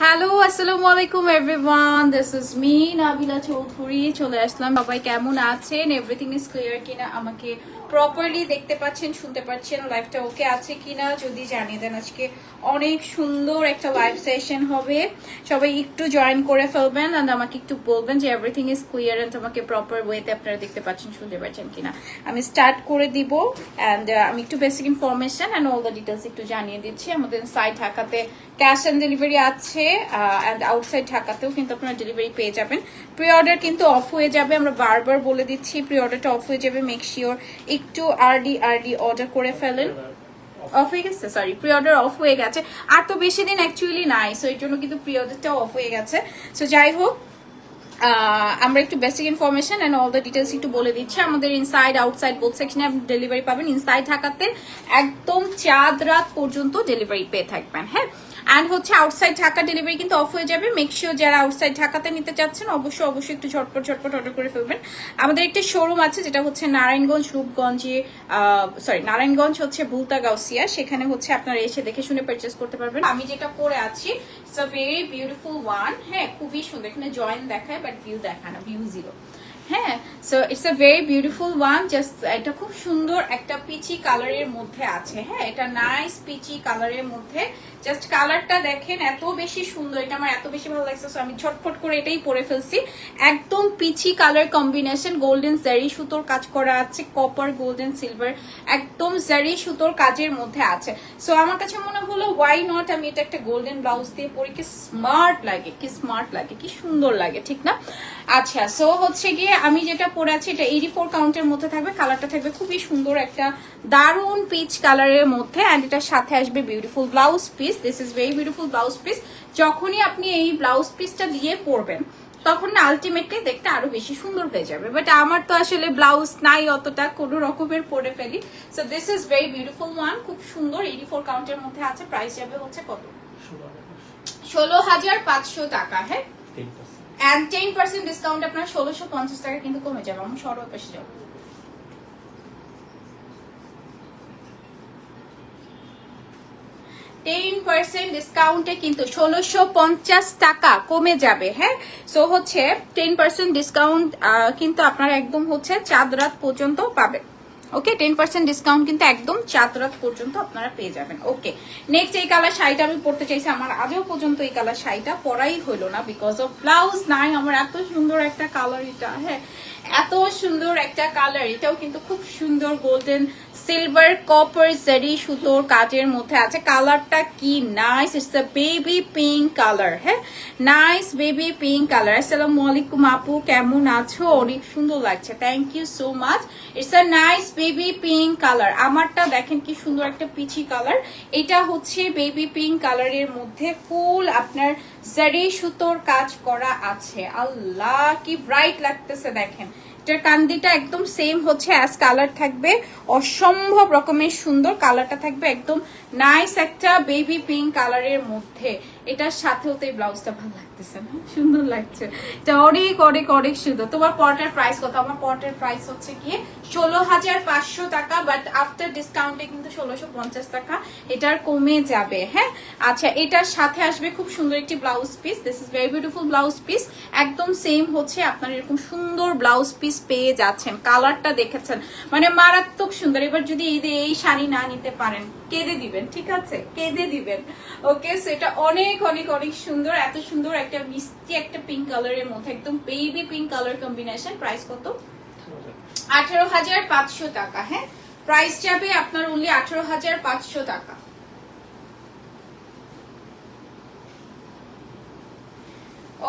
Hello আসসালামু আলাইকুম everyone this is me Nabila Chowdhury চলে আসলাম। সবাই কেমন আছেন? এভরিথিং ইজ ক্লিয়ার কিনা? আমাকে প্রপারলি দেখতে পাচ্ছেন, শুনতে পাচ্ছেন লাইফটা ওকে আছে কিনা যদি জানিয়ে দেন। আজকে অনেক সুন্দর একটা লাইভ সেশন হবে। সবাই একটু জয়েন করে ফেলবেন অ্যান্ড আমাকে একটু বলবেন যে এভরিথিং ইজ ক্লিয়ার অ্যান্ড আমাকে প্রপার ওয়েতে আপনারা দেখতে পাচ্ছেন, শুনতে পাচ্ছেন কিনা। আমি স্টার্ট করে দিব অ্যান্ড আমি একটু basic information and all the details একটু জানিয়ে দিচ্ছি। আমাদের সাইড ঢাকাতে ক্যাশ অন ডেলিভারি আছে অ্যান্ড আউটসাইড ঢাকাতেও কিন্তু আপনারা ডেলিভারি পেয়ে যাবেন। প্রি অর্ডার কিন্তু অফ হয়ে যাবে, আমরা বারবার বলে দিচ্ছি প্রি অর্ডারটা অফ হয়ে যাবে। মেক শিওর একটু আর্লি আর্লি অর্ডার করে ফেলেন। অফ হয়ে গেছে? সরি প্রি অর্ডার অফ হয়ে গেছে। আর তো বেশি দিন অ্যাকচুয়ালি নাই সো এর জন্য কিন্তু প্রি অর্ডারটাও অফ হয়ে গেছে। সো যাই হোক আমরা একটু basic information and all the details একটু বলে দিচ্ছি। আমাদের ইনসাইড আউটসাইড বোথ সেকশনে আপনি ডেলিভারি পাবেন। ইনসাইড ঢাকাতে একদম চাঁদ রাত পর্যন্ত ডেলিভারি পেয়ে থাকবেন হ্যাঁ? অ্যান্ড হচ্ছে আউটসাইড ঢাকা ডেলিভারি কিন্তু অফ হয়ে যাবে। মেক শিওর যারা আউটসাইড ঢাকাতে নিতে চাচ্ছেন, অবশ্যই অবশ্যই একটু ঝটপট ঝটপট অর্ডার করে ফেলবেন। আমাদের একটা শোরুম আছে, যেটা হচ্ছে নারায়ণগঞ্জ, রূপগঞ্জে সরি নারায়ণগঞ্জ হচ্ছে ভুলতা গাউসিয়া। সেখানে হচ্ছে আপনারা এসে দেখে শুনে পারচেস করতে পারবেন। আমি যেটা পরে আছি it's a very beautiful one হ্যাঁ খুবই সুন্দর, এখানে জয়েন দেখায় বাট ভিউ দেখায় না ভিউ জিরো হ্যাঁ so it's a very beautiful one just এটা খুব সুন্দর একটা পিচি কালারের মধ্যে আছে। হ্যাঁ এটা নাইস পিচি কালারের মধ্যে জাস্ট কালারটা দেখেন এত বেশি সুন্দর এটা আমার এত বেশি ভালো লাগছে So, আমি ঝটফট করে এটাই পরে ফেলছি। একদম পিচি কালার কম্বিনেশন গোল্ডেন জারি সুতোর কাজ করা আছে কপার গোল্ডেন সিলভার একদম জারি সুতোর কাজের মধ্যে আছে। সো আমার কাছে মনে হলো ওয়াই নট আমি এটা একটা গোল্ডেন ব্লাউজ দিয়ে পরি? কি স্মার্ট লাগে কি স্মার্ট লাগে কি সুন্দর লাগে ঠিক না? আচ্ছা সো হচ্ছে গিয়ে আমি যেটা পরে আছি এটা এইটি ফোর কাউন্টের মধ্যে থাকবে কালারটা থাকবে খুবই সুন্দর একটা দারুণ পিচ কালারের মধ্যে অ্যান্ড এটার সাথে আসবে beautiful blouse piece this is very beautiful blouse piece যখনই আপনি এই ব্লাউজ পিসটা দিয়ে পরবেন তখন না আলটিমেটলি দেখতে আরও বেশি সুন্দর হয়ে যাবে। বাট আমার তো আসলে ব্লাউজ নাই অতটা কোনো রকমের পরে ফেলি। So this is very beautiful one খুব সুন্দর এইটি ফোর কাউন্টের মধ্যে আছে প্রাইস যাবে হচ্ছে কত? ষোলো হাজার পাঁচশো টাকা হ্যাঁ? অ্যান্ড টেন পার্সেন্ট ডিসকাউন্ট আপনার ষোলোশো পঞ্চাশ টাকা কিন্তু কমে যাবে আমি সরব পেশে যাব। টেন পার্সেন্ট ডিসকাউন্টে কিন্তু ষোলোশো পঞ্চাশ টাকা কমে যাবে হ্যাঁ? সো হচ্ছে টেন পার্সেন্ট ডিসকাউন্ট কিন্তু আপনারা একদম হচ্ছে চাঁদ রাত পর্যন্ত পাবেন ওকে টেন পার্সেন্ট ডিসকাউন্ট কিন্তু একদম চাঁদ রাত পর্যন্ত আপনারা পেয়ে যাবেন। ওকে নেক্সট এই কালার শাড়িটা আমি পরতে চাইছি। আমার আজও পর্যন্ত এই কালার শাড়িটা পরাই হলো না বিকজ অফ ব্লাউজ নাই। আমার এত সুন্দর একটা কালার এটা হ্যাঁ? এত সুন্দর একটা কালার এটাও কিন্তু খুব সুন্দর গোল্ডেন সিলভার কপার জারি সুতোর কাজের মধ্যে আছে। কালারটা কি nice it's a baby pink colour হ্যাঁ? নাইস বেবি পিঙ্ক কালার আসসালামু আলাইকুম আপু, কেমন আছো? অনেক সুন্দর লাগছে। Thank you so much it's a nice baby pink colour আমারটা দেখেন কি সুন্দর একটা পিচি কালার এটা হচ্ছে বেবি পিঙ্ক কালারের মধ্যে ফুল আপনার জারি সুতোর কাজ করা আছে। আল্লাহ কি ব্রাইট লাগতেছে দেখেন। এটার কান্দিটা একদম সেম হচ্ছে অ্যাজ কালার থাকবে। অসম্ভব রকমের সুন্দর কালারটা থাকবে একদম নাইস একটা বেবি পিঙ্ক কালারের মধ্যে। এটার সাথেও তো এই ব্লাউজটা ভালো লাগতেছে না? সুন্দর লাগছে। এটা অনেক অনেক অনেক সুন্দর। তোমার পরটার প্রাইস কত? আমার পরটার প্রাইস হচ্ছে গিয়ে ষোলো হাজার পাঁচশো টাকা বাট আফটার ডিসকাউন্টে কিন্তু ষোলোশো পঞ্চাশ টাকা। এটার কমে যাবে হ্যাঁ? আচ্ছা এটার সাথে আসবে খুব সুন্দর একটি blouse piece this is very beautiful blouse piece একদম সেম হচ্ছে আপনার এরকম সুন্দর ব্লাউজ পিস পেয়ে যাচ্ছেন কালারটা দেখেছেন। মানে মারাত্মক সুন্দর। এবার যদি এই এই শাড়ি না নিতে পারেন, কেঁদে দিবেন, ঠিক আছে? কেঁদে দিবেন। ওকে সো এটা অনেক অনেক অনেক সুন্দর। এত সুন্দর একটা মিষ্টি একটা পিঙ্ক কালারের মধ্যে, একদম baby pink colour combination price কত? আঠারো হাজার পাঁচশো টাকা হ্যাঁ? প্রাইস যাবে আপনার অনলি আঠারো হাজার পাঁচশো টাকা।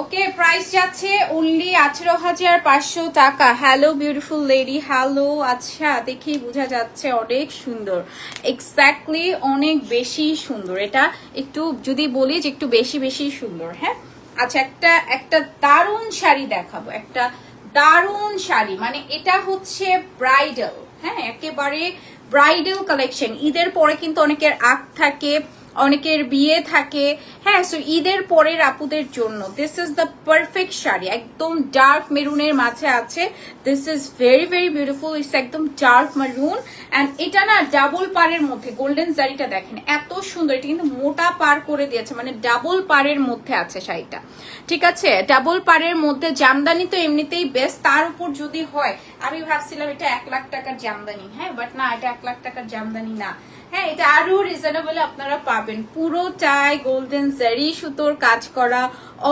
ওকে প্রাইস যাচ্ছে অনলি আঠেরো হাজার পাঁচশো টাকা। হ্যালো বিউটিফুল লেডি হ্যালো আচ্ছা দেখি বোঝা যাচ্ছে অনেক সুন্দর। এক্স্যাক্টলি অনেক বেশি সুন্দর। এটা একটু যদি বলি যে একটু বেশি বেশি সুন্দর হ্যাঁ? আচ্ছা একটা একটা দারুণ শাড়ি দেখাবো। একটা দারুণ শাড়ি মানে এটা হচ্ছে ব্রাইডাল হ্যাঁ? একেবারে ব্রাইডাল কালেকশন ঈদের পরে কিন্তু অনেকের আগ থাকে অনেকের বিয়ে থাকে। হ্যাঁ সো ঈদের পরের আপুদের জন্য। This is the perfect sari. একদম ডার্ক মেরুনের মাঝে আছে। This is very very beautiful it's একদম ডার্ক মেরুন অ্যান্ড এটা না ডাবল পারের মধ্যে। গোল্ডেন শাড়িটা দেখেন, এত সুন্দর। এটা কিন্তু মোটা পার করে দিয়েছে। মানে ডাবল পারের মধ্যে আছে শাড়িটা। ঠিক আছে? ডাবল পারের মধ্যে জামদানি তো এমনিতেই বেস্ট তার উপর যদি হয়, আমি ভাবছিলাম এটা এক লাখ টাকার জামদানি। হ্যাঁ বাট না, এটা এক লাখ টাকার জামদানি না। হ্যাঁ এটা আরও রিজনেবল আপনারা পাবেন। পুরো চাই গোল্ডেন জারি সুতোর কাজ করা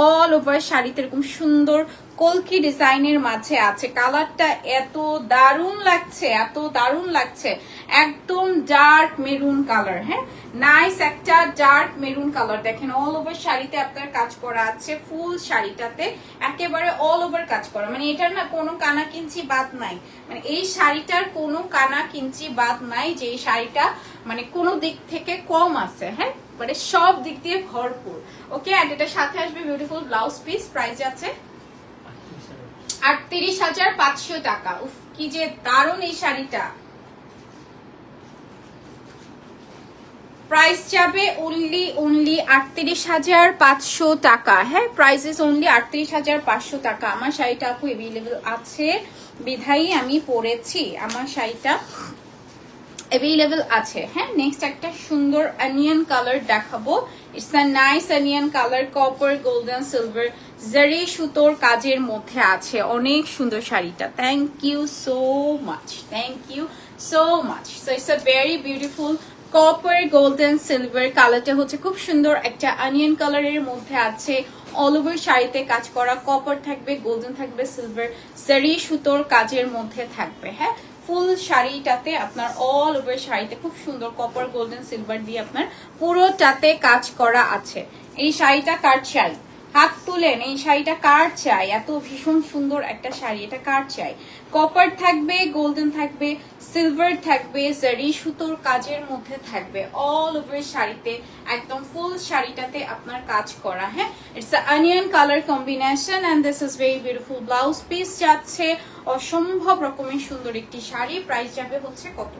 অল ওভার শাড়িতে এরকম সুন্দর কলকি ডিজাইনের মাঝে আছে। কালারটা এত দারুণ লাগছে, এত দারুণ লাগছে। একদম ডার্ক মেরুন কালার হ্যাঁ? নাইস একটা ডার্ক মেরুন কালার দেখেন অল ওভার শাড়িতে আপনার কাজ করা আছে ফুল শাড়িটাতে। একেবারে অল ওভার কাজ করা। মানে এটার না কোনো কানা কিঞ্চি বাদ নাই। মানে এই শাড়িটার কোনো কানা কিঞ্চি বাদ নাই যে এই শাড়িটা মানে কোনো দিক থেকে কম আছে হ্যাঁ? মানে সব দিক দিয়ে ভরপুর। ওকে অ্যান্ড এটার সাথে আসবে বিউটিফুল ব্লাউজ পিস প্রাইস আছে আটত্রিশ হাজার পাঁচশো টাকা। উফ, কি যে দারুণ এই শাড়িটা। প্রাইস যাবে অনলি অনলি আটত্রিশ হাজার পাঁচশো টাকা। হ্যাঁ প্রাইস ইস অনলি আটত্রিশ হাজার পাঁচশো টাকা। আমার শাড়িটা আপু অ্যাভেলেবেল আছে। বিধাই আমি পরেছি। আমার শাড়িটা অ্যাভেলেবেল আছে। হ্যাঁ নেক্সট একটা সুন্দর অনিয়ন কালার দেখাবো। It's a nice onion colour copper golden silver zari সুতোর কাজের মধ্যে আছে অনেক সুন্দর শাড়িটা। Thank you so much thank you so much so it's a very beautiful copper golden silver কালারটা হচ্ছে খুব সুন্দর একটা অনিয়ন কালারের মধ্যে আছে। অল ওভার শাড়িতে কাজ করা কপার থাকবে গোল্ডেন থাকবে সিলভার জারি সুতোর কাজের মধ্যে থাকবে হ্যাঁ? ফুল শাড়িটাতে আপনার অল ওভার শাড়িতে খুব সুন্দর কপার গোল্ডেন সিলভার দিয়ে আপনার পুরোটাতে কাজ করা আছে। এই শাড়িটা কার চাই হাত তুলেন এই শাড়িটা কার চাই? এত ভীষণ সুন্দর একটা শাড়ি এটা কার চাই? কপার থাকবে গোল্ডেন থাকবে সিলভার থাকবে জারি সুতোর কাজের মধ্যে থাকবে। অল ওভার শাড়িতে একদম ফুল শাড়িটাতে আপনার কাজ করা হ্যাঁ? It's onion colour combination and this is very beautiful blouse piece যাচ্ছে। অসম্ভব রকমের সুন্দর একটি শাড়ি। প্রাইস যাবে হচ্ছে কত?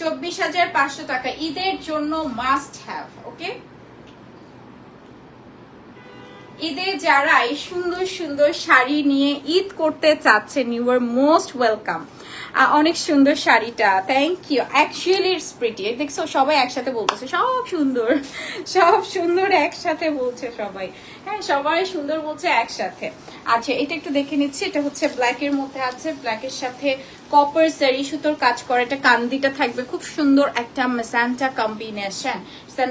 চব্বিশ হাজার। পাঁচশো টাকা। ঈদের জন্য মাস্ট হ্যাভ ওকে ঈদে যারাই সুন্দর সুন্দর শাড়ি নিয়ে ঈদ করতে চাচ্ছেন ইউ আর মোস্ট ওয়েলকাম অনেক সুন্দর শাড়িটা thank you actually it's pretty দেখছ, সবাই একসাথে বলতেছে, সব সুন্দর সব সুন্দর একসাথে বলছে সবাই। হ্যাঁ সবাই সুন্দর বলছে একসাথে। আচ্ছা এটা একটু দেখে নিচ্ছি, এটা হচ্ছে ব্ল্যাক এর মধ্যে আছে ব্ল্যাক এর সাথে কপার জারি সুতোর কাজ করা, এটা কান্দিটা থাকবে, খুব সুন্দর একটা মেসান্টা কম্বিনেশন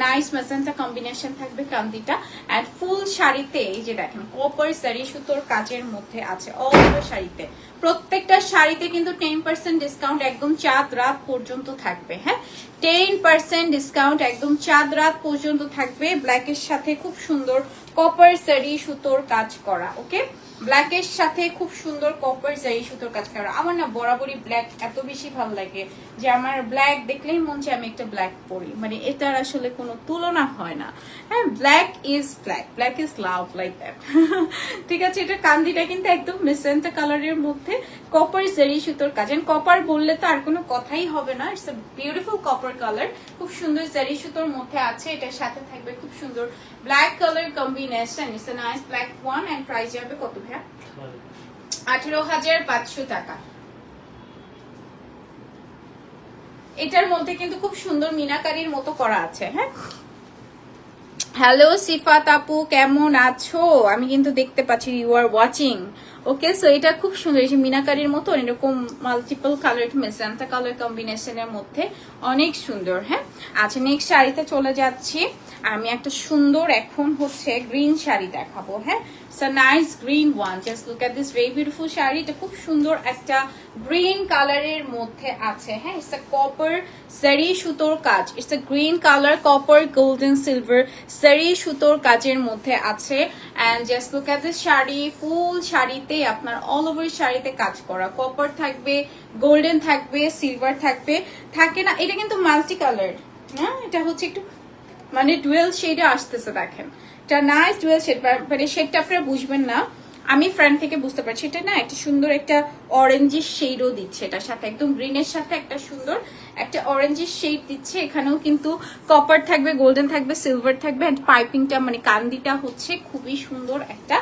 নাইস মেসান্টা কম্বিনেশন থাকবে কান্দিটা অ্যান্ড ফুল শাড়িতে, এই যে দেখেন কপার জারি সুতোর কাজের মধ্যে আছে শাড়িতে। প্রত্যেকটা শাড়িতে কিন্তু টেন পার্সেন্ট ডিসকাউন্ট একদম চাঁদ রাত পর্যন্ত থাকবে হ্যাঁ? টেন পার্সেন্ট ডিসকাউন্ট একদম চাঁদ রাত পর্যন্ত থাকবে ব্ল্যাকের সাথে খুব সুন্দর কপার সারি সুতোর কাজ করা ওকে ব্ল্যাকের সাথে খুব সুন্দর কপার জারি সুতোর কাজ করা। আমার না বরাবরই ব্ল্যাক এত বেশি ভালো লাগে যে আমার ব্ল্যাক দেখলেই মন চায় আমি একটা ব্ল্যাক পরি। মানে এটার আসলে কোনো তুলনা হয় না। হ্যাঁ black is black black is love like that ঠিক আছে, এটা কান্দিটা কিন্তু একদম মেসেন্টা কালারের মধ্যে। কপার জারি সুতোর কাজ। এন্ড কপার বললে তো আর কোনো কথাই হবে না। It's a beautiful copper colour খুব সুন্দর জারি সুতোর মধ্যে আছে। এটার সাথে থাকবে খুব সুন্দর black colour combination it's a nice black one and price যাবে কত ভাইয়া? আঠেরো হাজার পাঁচশো টাকা। এটার মধ্যে কিন্তু খুব সুন্দর মিনাকারির মতো করা আছে হ্যাঁ? হ্যালো সিফাত আপু, কেমন আছো? আমি কিন্তু দেখতে পাচ্ছি you are watching okay so এটা খুব সুন্দর, এই মিনাকারির মতো, এরকম মাল্টিপল কালার মেসান্তা কালার কম্বিনেশনের মধ্যে অনেক সুন্দর হ্যাঁ? আচ্ছা নেক্সট শাড়িতে চলে যাচ্ছি। আমি একটা সুন্দর এখন হচ্ছে গ্রিন শাড়ি দেখাবো হ্যাঁ? So nice green one just look at this very beautiful sari. এটা খুব সুন্দর একটা গ্রিন কালারের মধ্যে আছে হ্যাঁ? ইটস আ কপার সারি সুতোর কাজ। It's a green colour copper golden silver zari সুতোর কাজের মধ্যে আছে। And just look at this sari. Full শাড়িতে আপনার অল ওভার শাড়িতে কাজ করা। কপার থাকবে গোল্ডেন থাকবে সিলভার থাকবে। থাকে না, এটা কিন্তু মাল্টি কালার হ্যাঁ? এটা হচ্ছে একটু মানে ডুয়েল শেডে আসতেছে, দেখেন। এটা নাইস ডুয়েল শেড মানে শেডটা আপনারা বুঝবেন না। আমি ফ্রন্ট থেকে বুঝতে পারছি, এটা না একটা সুন্দর একটা অরেঞ্জিশ শেডও দিচ্ছে এটার সাথে, একদম গ্রিনের সাথে একটা সুন্দর একটা অরেঞ্জের শেড দিচ্ছে। এখানেও কিন্তু কপার থাকবে গোল্ডেন থাকবে সিলভার থাকবে এন্ড পাইপিংটা মানে কান্দিটা হচ্ছে, খুবই সুন্দর একটা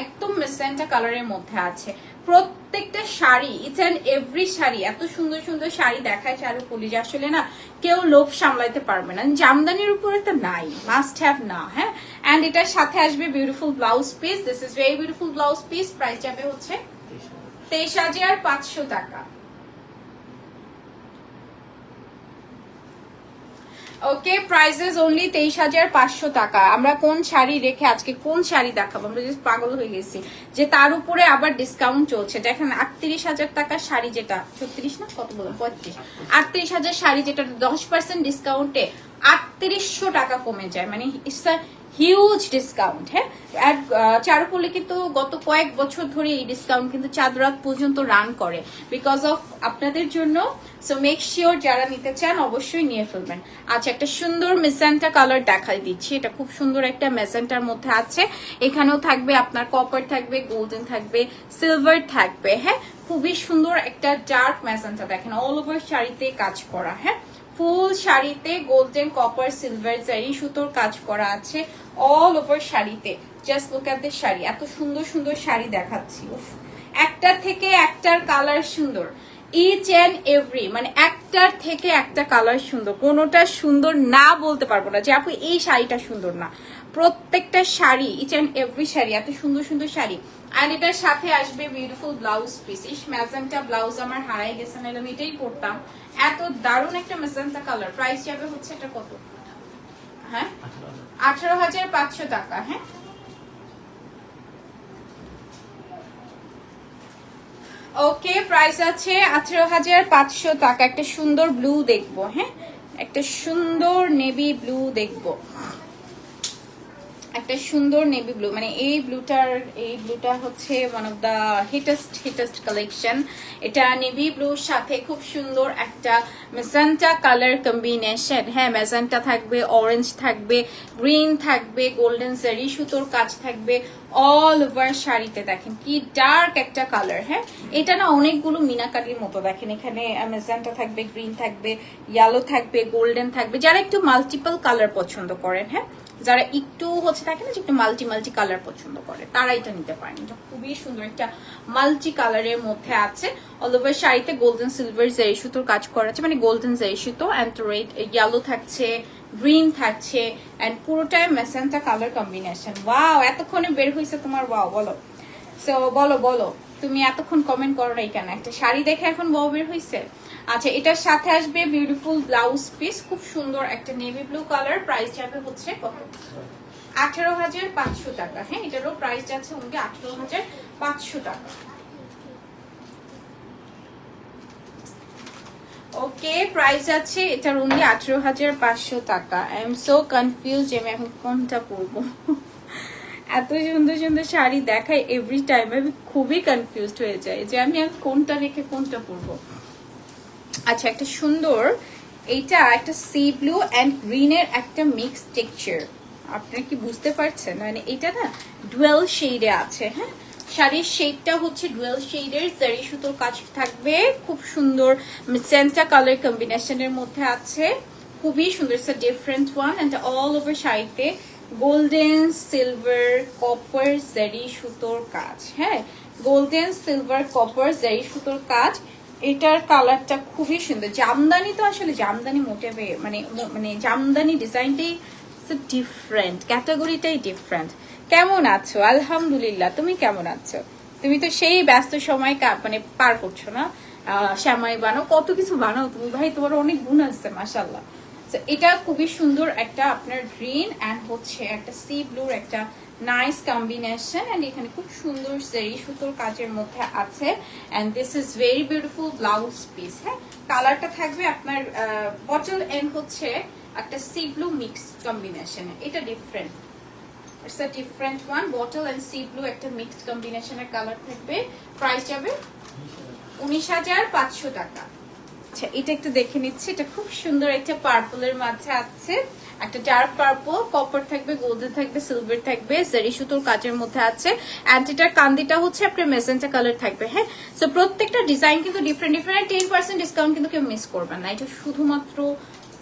একদম মেসেন্টা কালারের মধ্যে আছে। প্রত্যেকটা sari it's and every sari এত সুন্দর সুন্দর শাড়ি দেখায় চারু পুলিশ। আসলে না কেউ লোভ সামলাইতে পারবে না। জামদানির উপরে তো নাই মাস্ট হ্যাভ না হ্যাঁ? অ্যান্ড এটার সাথে আসবে beautiful blouse piece this is very beautiful blouse piece price যাবে হচ্ছে তেইশ হাজার পাঁচশো টাকা। ওকে প্রাইসেস অনলি তেইশ হাজার পাঁচশো টাকা। আমরা কোন শাড়ি রেখে আজকে কোন শাড়ি দেখাবো? আমরা জাস্ট পাগল হয়ে গেছি। যে তার উপরে আবার ডিসকাউন্ট চলছে। দেখেন, আটত্রিশ হাজার টাকার শাড়ি যেটা, ছত্রিশ না কত বলুন পঁয়ত্রিশ। আটত্রিশ হাজার শাড়ি যেটা, দশ পার্সেন্ট ডিসকাউন্টে আটত্রিশশো টাকা কমে যায়। মানে হিউজ ডিসকাউন্ট হ্যাঁ? আর চারুপল্লী কিন্তু গত কয়েক বছর ধরে এই ডিসকাউন্ট কিন্তু চাঁদ রাত পর্যন্ত রান করে বিকজ অফ আপনাদের জন্য। সো মেক শিওর যারা নিতে চান অবশ্যই নিয়ে ফেলবেন। আচ্ছা একটা সুন্দর মেসেন্টা কালার দেখাই দিচ্ছি। এটা খুব সুন্দর একটা মেসেন্টার মধ্যে আছে। এখানেও থাকবে আপনার কপার থাকবে গোল্ডেন থাকবে সিলভার থাকবে হ্যাঁ? খুবই সুন্দর একটা ডার্ক মেসেন্টা দেখেন। অল ওভার শাড়িতে কাজ করা হ্যাঁ? ফুল শাড়িতে গোল্ডেন কপার সিলভার জারি সুতোর কাজ করা আছে অল ওভার শাড়িতে। Just look at this sari. এত সুন্দর সুন্দর শাড়ি দেখাচ্ছি। একটা থেকে একটার কালার সুন্দর। ইচ অ্যান্ড এভরি মানে একটার থেকে একটা কালার সুন্দর। কোনোটা সুন্দর না বলতে পারব না যে, আপু, এই শাড়িটা সুন্দর না। প্রত্যেকটা sari each and every sari, এত সুন্দর সুন্দর শাড়ি। আর এটার সাথে আসবে বিউটিফুল ব্লাউজ ম্যাজেন্টা ব্লাউজ আমার হারাই গেছে না আমি এটাই এত দারুণ একটা ম্যাজেন্টা কালার প্রাইস যাবে হচ্ছে এটা কত? হ্যাঁ? আঠারো হাজার পাঁচশো টাকা হ্যাঁ? ওকে প্রাইস আছে আঠারো হাজার পাঁচশো টাকা। একটা সুন্দর ব্লু দেখব হ্যাঁ? একটা সুন্দর নেভি ব্লু দেখব। একটা সুন্দর নেভি ব্লু মানে এই ব্লুটার এই ব্লুটা হচ্ছে one of the hittest hittest collection এটা নেভি ব্লুর সাথে খুব সুন্দর একটা মেজান্টা কালার কম্বিনেশন হ্যাঁ মেজান্টা থাকবে অরেঞ্জ থাকবে গ্রিন থাকবে গোল্ডেন জারি সুতোর কাজ থাকবে। অল ওভার শাড়িতে দেখেন কি ডার্ক একটা কালার হ্যাঁ? এটা না অনেকগুলো মিনাকারির মতো দেখেন, এখানে মেজানটা থাকবে গ্রিন থাকবে ইয়েলো থাকবে গোল্ডেন থাকবে। যারা একটু মাল্টিপল কালার পছন্দ করেন হ্যাঁ? যারা একটু হচ্ছে থাকে না যে একটু মাল্টি মাল্টি কালার পছন্দ করে, তারা এটা নিতে পারেন। এটা খুবই সুন্দর একটা মাল্টি কালারের মধ্যে আছে। অল ওভার শাড়িতে গোল্ডেন সিলভার জারি সুতোর কাজ করা আছে মানে গোল্ডেন জারি সুতো অ্যান্ড রেড ইয়েলো থাকছে গ্রিন থাকছে অ্যান্ড পুরোটাই মেসেন্টা কালার কম্বিনেশন ওয়াও এতক্ষণে বের হয়েছে তোমার ওয়াও বলো। সো বলো বলো, তুমি এতক্ষণ কমেন্ট করো নাই কেন? একটা শাড়ি দেখে এখন বউ বের হয়েছে আচ্ছা এটার সাথে আসবে বিউটিফুল ব্লাউজ পিস খুব সুন্দর একটা নেভি ব্লু কালার প্রাইস যাবে হচ্ছে কত? আঠারো হাজার পাঁচশো টাকা। হ্যাঁ এটারও প্রাইস যাচ্ছে উনকে আঠারো হাজার পাঁচশো টাকা। ওকে প্রাইস আছে এটার অনলি আঠেরো হাজার পাঁচশো টাকা। আই এম সো কনফিউজ আমি এখন কোনটা পরবো? এত সুন্দর সুন্দর শাড়ি দেখায় এভরি টাইম আমি খুবই কনফিউজড হয়ে যাই যে আমি এখন কোনটা রেখে কোনটা পরবো। আচ্ছা একটা সুন্দর, এইটা একটা সি ব্লু অ্যান্ড গ্রিনের একটা মিক্স টেক্সচার আপনারা কি বুঝতে পারছেন? মানে এটা না ডুয়েল শেডে আছে হ্যাঁ? শাড়ির শেডটা হচ্ছে ডুয়েল শেডের জারি সুতোর কাজ থাকবে। খুব সুন্দর সেন্টা কালার কম্বিনেশনের মধ্যে আছে। খুবই সুন্দর it's different one and all over শাড়িতে গোল্ডেন সিলভার কপার জারি সুতোর কাজ। হ্যাঁ গোল্ডেন সিলভার কপার জারি সুতোর কাজ। এটার কালারটা খুবই সুন্দর। জামদানি তো আসলে জামদানি মোটেবে মানে মানে জামদানি ডিজাইনটাই ডিফারেন্ট ক্যাটাগরিটাই ডিফারেন্ট কেমন আছো? আলহামদুলিল্লাহ, তুমি কেমন আছো? তুমি তো সেই ব্যস্ত সময় মানে পার করছ না? শ্যামাই বানাও, কত কিছু বানাও তুমি ভাই, তোমার অনেক গুণ আছে মাসাল্লাহ তো এটা খুবই সুন্দর একটা আপনার গ্রিন অ্যান্ড হচ্ছে একটা সি ব্লুর একটা নাইস কম্বিনেশন অ্যান্ড এখানে খুব সুন্দর সেরি সুতোর কাজের মধ্যে আছে। And this is very beautiful blouse piece হ্যাঁ? কালারটা থাকবে আপনার বটল এন্ড হচ্ছে একটা সি ব্লু মিক্স কম্বিনেশন এটা different it's a different one bottle and sea blue একটা মিক্সড কম্বিনেশনের কালার থাকবে। প্রাইস যাবে উনিশ হাজার পাঁচশো টাকা। আচ্ছা এটা একটু দেখে নিচ্ছি। এটা খুব সুন্দর একটা পার্পলের মাঝে আছে। একটা ডার্ক পার্পল কপার থাকবে গোল্ডেন থাকবে সিলভার থাকবে জারি সুতোর কাজের মধ্যে আছে। অ্যান্ড এটার কান্দিটা হচ্ছে আপনার মেসেঞ্জা কালার থাকবে হ্যাঁ? সো প্রত্যেকটা ডিজাইন কিন্তু different different ten percent discount কিন্তু কেউ মিস করবেন না। এটা শুধুমাত্র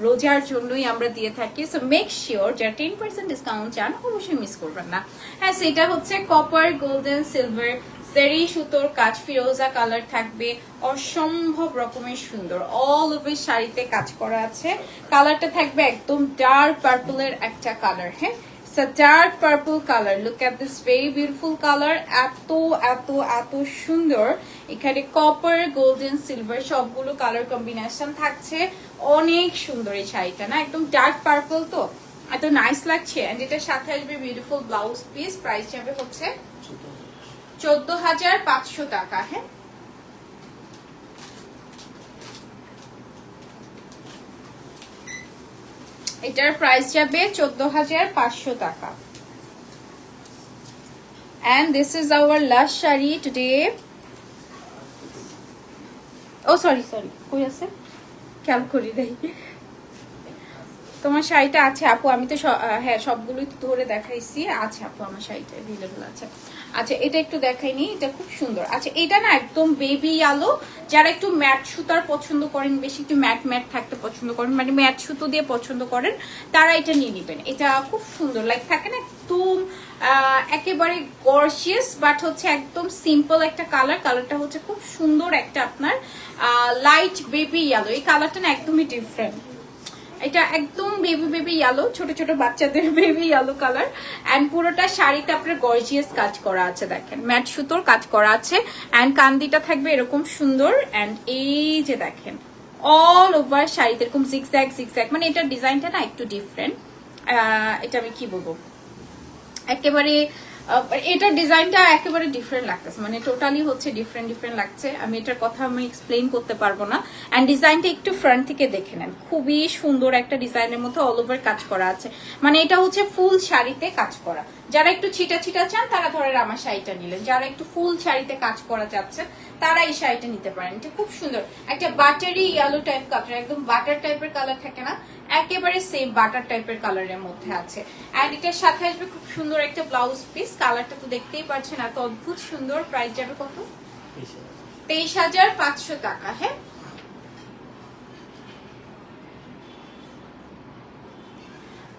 রোজার জন্যই আমরা দিয়ে থাকি। সো মেক শিওর যারা টেন পার্সেন্ট ডিসকাউন্ট চান, অবশ্যই মিস করবেন না। হ্যাঁ সেটা হচ্ছে কপার গোল্ডেন সিলভার সেরি সুতোর কাজ, ফিরোজা কালার থাকবে। অসম্ভব রকমের সুন্দর। অল ওভার শাড়িতে কাজ করা আছে। কালারটা থাকবে একদম ডার্ক পার্পলের একটা কালার হ্যাঁ? A dark purple color. Look this very beautiful color. এত এত এত সুন্দর। এখানে কপার গোল্ডেন সিলভার সবগুলো কালার কম্বিনেশন থাকছে। অনেক সুন্দর এই শাড়িটা, না? একদম ডার্ক পার্পল তো? এত নাইস লাগছে। এন্ড এটার সাথে আসবে বিউটিফুল ব্লাউজ পিস প্রাইস যাবে হচ্ছে চোদ্দ হাজার পাঁচশো টাকা হ্যাঁ? এটার প্রাইস যাবে চোদ্দ হাজার পাঁচশো টাকা। And this is our last sari today. ও সরি সরি কই আছে খেয়াল করি দেই। তোমার শাড়িটা আছে আপু আমি তো হ্যাঁ সবগুলোই তো ধরে দেখাইছি। আছে আপু আমার শাড়িটা অ্যাভেলেবল আছে। আচ্ছা এটা একটু দেখাইনি এটা খুব সুন্দর। আচ্ছা এটা না একদম বেবি আলো যারা একটু ম্যাট সুতার পছন্দ করেন বেশি একটু ম্যাট ম্যাট থাকতে পছন্দ করেন মানে ম্যাট সুতো দিয়ে পছন্দ করেন তারা এটা নিয়ে নেবেন। এটা খুব সুন্দর লাইক থাকে না একদম একেবারে গর্জিয়াস বাট হচ্ছে একদম সিম্পল একটা কালার কালারটা হচ্ছে খুব সুন্দর একটা আপনার লাইট বেবি ইয়েলো এই কালারটা না একদমই ডিফারেন্ট এটা একদম বেবি বেবি ইয়েলো ছোট ছোট বাচ্চাদের বেবি ইয়েলো কালার এন্ড পুরোটা শাড়িতে আপনার গর্জিয়াস কাজ করা আছে, দেখেন। ম্যাট সুতোর কাজ করা আছে। এন্ড কান্দিটা থাকবে এরকম সুন্দর। এন্ড এই যে দেখেন অল ওভার শাড়িতে এরকম জিগজ্যাগ জিগজ্যাগ মানে এটার ডিজাইনটা না একটু ডিফারেন্ট এটা আমি কি বলব? একেবারে এটার ডিজাইনটা একেবারে ডিফারেন্ট লাগতেছে। মানে টোটালি হচ্ছে ডিফারেন্ট ডিফারেন্ট লাগছে। আমি এটার কথা আমি এক্সপ্লেইন করতে পারব না। অ্যান্ড ডিজাইনটা একটু ফ্রন্ট থেকে দেখে নেন। খুবই সুন্দর একটা ডিজাইনের মধ্যে অল ওভার কাজ করা আছে। মানে এটা হচ্ছে ফুল শাড়িতে কাজ করা। যারা একটু ছিটা ছিটা চান, তারা ধরেন আমার শাড়িটা নিলেন। যারা একটু ফুল শাড়িতে কাজ করা যাচ্ছে তারা এই শাড়িটা নিতে পারেন। এটা খুব সুন্দর। একটা বাটারি ইয়েলো টাইপ কালার একদম বাটার টাইপের কালার থাকে না। একেবারে সেম বাটার টাইপের কালারের মধ্যে আছে। অ্যান্ড এটার সাথে আসবে খুব সুন্দর একটা ব্লাউজ পিস কালারটা তো দেখতেই পাচ্ছেন, এত অদ্ভুত সুন্দর। প্রাইস যাবে কত? তেইশ হাজার পাঁচশো টাকা হ্যাঁ?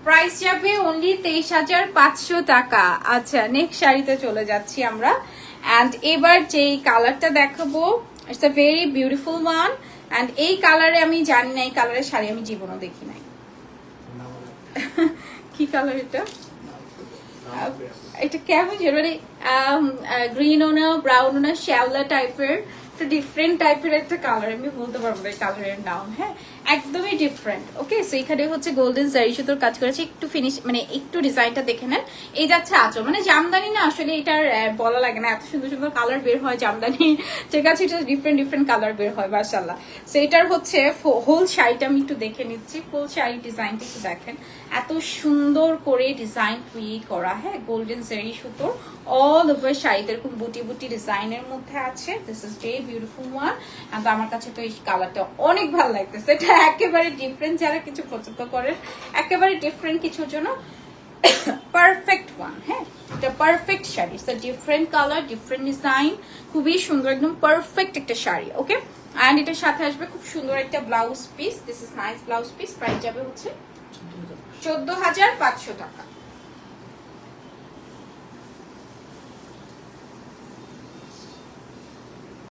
প্রাইস যাবে অনলি তেইশ হাজার পাঁচশো টাকা। আচ্ছা নেক্সট শাড়িতে চলে যাচ্ছি আমরা। অ্যান্ড এবার যেই কালারটা দেখাবো it's a very beautiful one and এই কালারে আমি জানি না, এই কালারের শাড়ি আমি জীবনও দেখি নাই। কি কালার এটা? এটা কেমন মানে ও না ব্রাউন ও না শ্যাওলা টাইপের একটা ডিফারেন্ট টাইপের একটা কালার আমি বলতে পারব এই কালারের নাম হ্যাঁ? একদমই ডিফারেন্ট ওকে সো এখানে হচ্ছে গোল্ডেন জারি সুতোর কাজ করেছে। একটু ফিনিশ মানে একটু ডিজাইনটা দেখে নেন। এই যাচ্ছে আচল। মানে জামদানি না, আসলে এটার বলা লাগে না। এত সুন্দর সুন্দর কালার বের হয় জামদানি। ঠিক আছে, এটা ডিফারেন্ট ডিফারেন্ট কালার বের হয় মাশাল্লাহ সো এটার হচ্ছে হোল শাড়িটা আমি একটু দেখে নিচ্ছি। ফুল শাড়ি ডিজাইনটা একটু দেখেন। এত সুন্দর করে ডিজাইন ক্রিয়েট করা হ্যাঁ? গোল্ডেন জেরি সুতোর অল ওভার শাড়িতে এরকম বুটি বুটি ডিজাইনের মধ্যে আছে। This is very beautiful one আমার কাছে তো এই কালারটা অনেক ভালো লাগতেছে। এটা একেবারে ডিফারেন্ট যারা কিছু পছন্দ করেন একেবারে ডিফারেন্ট কিছুর জন্য পারফেক্ট ওয়ান হ্যাঁ? এটা perfect sari it's different colour different design খুবই সুন্দর একদম পারফেক্ট একটা শাড়ি ওকে অ্যান্ড এটার সাথে আসবে খুব সুন্দর একটা blouse piece this is nice blouse piece price যাবে হচ্ছে চোদ্দ হাজার পাঁচশো টাকা।